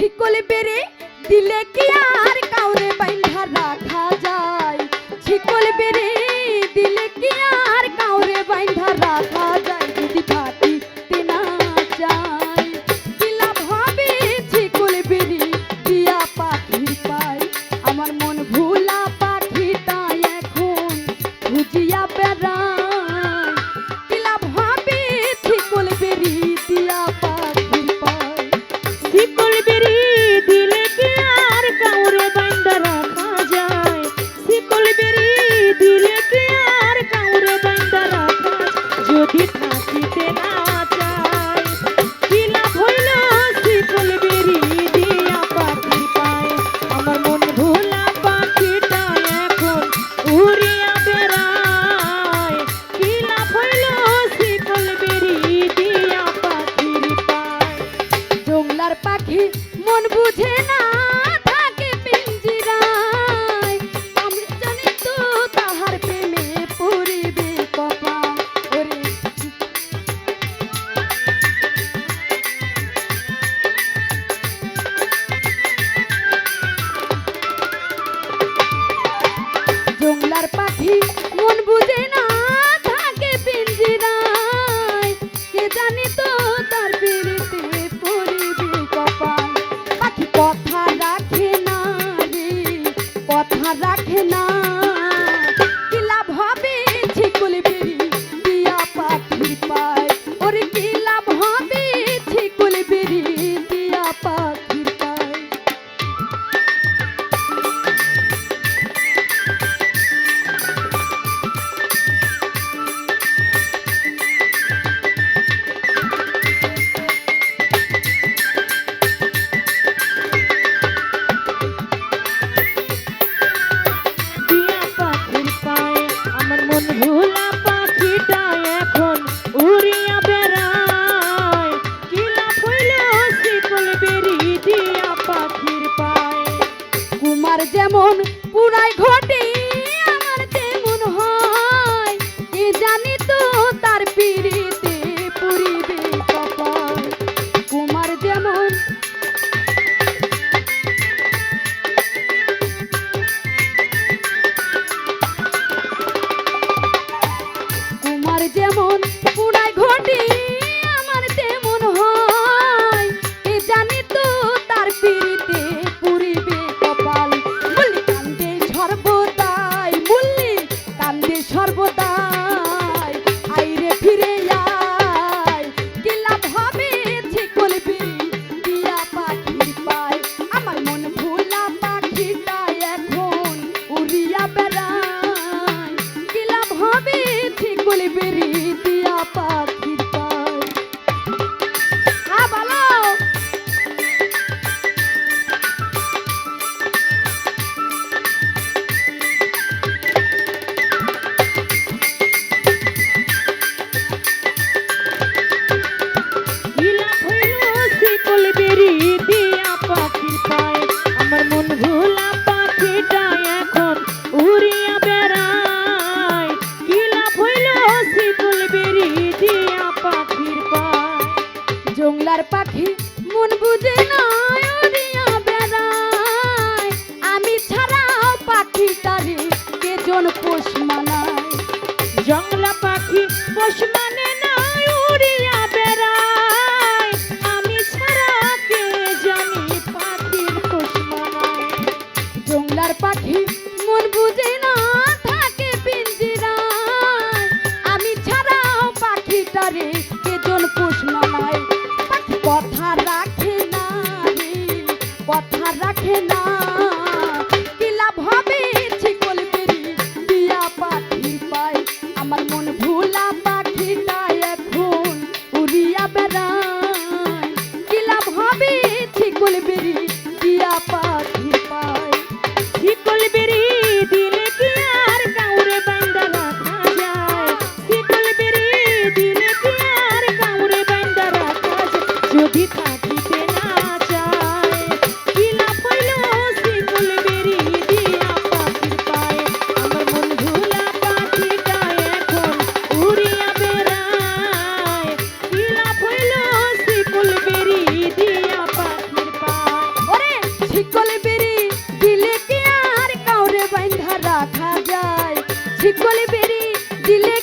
ছিকল বেড়ে দিলে কি আর কাউরে বাইন্ধা রাখা যায়? ছিকল বেড়ে দিলে কি আর কাউরে বাইন্ধা রাখা রাখে না তোমার যেমন পুরাই ঘটে, আমার তেমন হয়। কে জানি তো তার পিড়িতে পুরিবে কপাল। কুমার যেমন কুমার যেমন ভোলার পাখি, মন বুঝে নয়নিয়া বেড়ায়। আমি ছাড়া পাখি তার, কে জন পোষ মানায়? জংলা পাখি পোষ মানে বেড়ায়। আমি ছাড়া কে জানি পাখি মন বুঝে আমার মন ভুলা ঠিক বলে বেরি দিলে